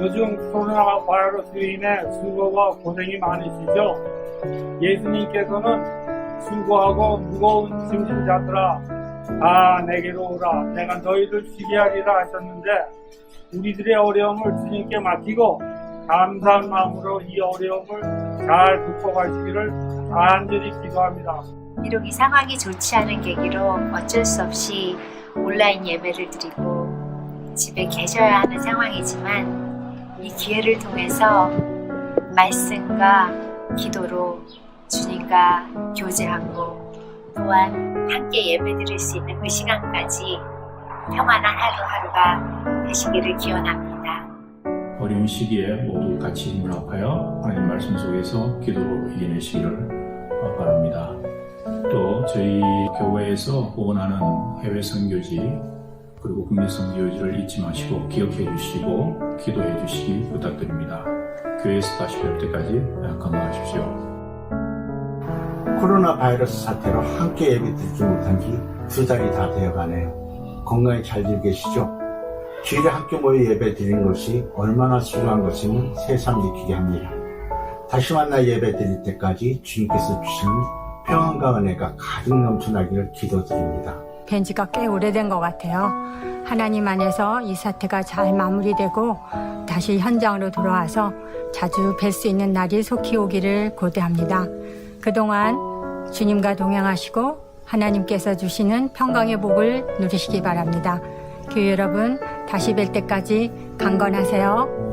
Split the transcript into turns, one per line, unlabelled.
요즘 코로나 바이러스로 인해 수고와 고생이 많으시죠? 예수님께서는 수고하고 무거운 짐진 자들아 다 내게로 오라 내가 너희를 쉬게 하리라 하셨는데 우리들의 어려움을 주님께 맡기고 감사한 마음으로 이 어려움을 잘 극복하시기를 간절히 기도합니다.
비록 이 상황이 좋지 않은 계기로 어쩔 수 없이 온라인 예배를 드리고 집에 계셔야 하는 상황이지만 이 기회를 통해서 말씀과 기도로 주님과 교제하고 또한 함께 예배 드릴 수 있는 그 시간까지 평안한 하루하루가 되시기를 기원합니다.
어려운 시기에 모두 같이 힘을 합하여 하나님 말씀 속에서 기도로 이겨내시기를 바랍니다. 또 저희 교회에서 후원하는 해외 선교지 그리고 국내 선교지를 잊지 마시고 기억해 주시고 기도해 주시기 부탁드립니다. 교회에서 다시 뵐 때까지 건강하십시오.
코로나 바이러스 사태로 함께 예배 드리지 못한 지 두 달이 다 되어가네요. 건강히 잘들 계시죠? 주일에 함께 모여 예배 드리는 것이 얼마나 소중한 것임을 새삼 느끼게 합니다. 다시 만나 예배 드릴 때까지 주님께서 주시는 평안과 은혜가 가득 넘쳐나기를 기도드립니다.
뵌 지가 꽤 오래된 것 같아요. 하나님 안에서 이 사태가 잘 마무리되고 다시 현장으로 돌아와서 자주 뵐 수 있는 날이 속히 오기를 고대합니다. 그동안 주님과 동행하시고 하나님께서 주시는 평강의 복을 누리시기 바랍니다. 교회 여러분, 다시 뵐 때까지 강건하세요.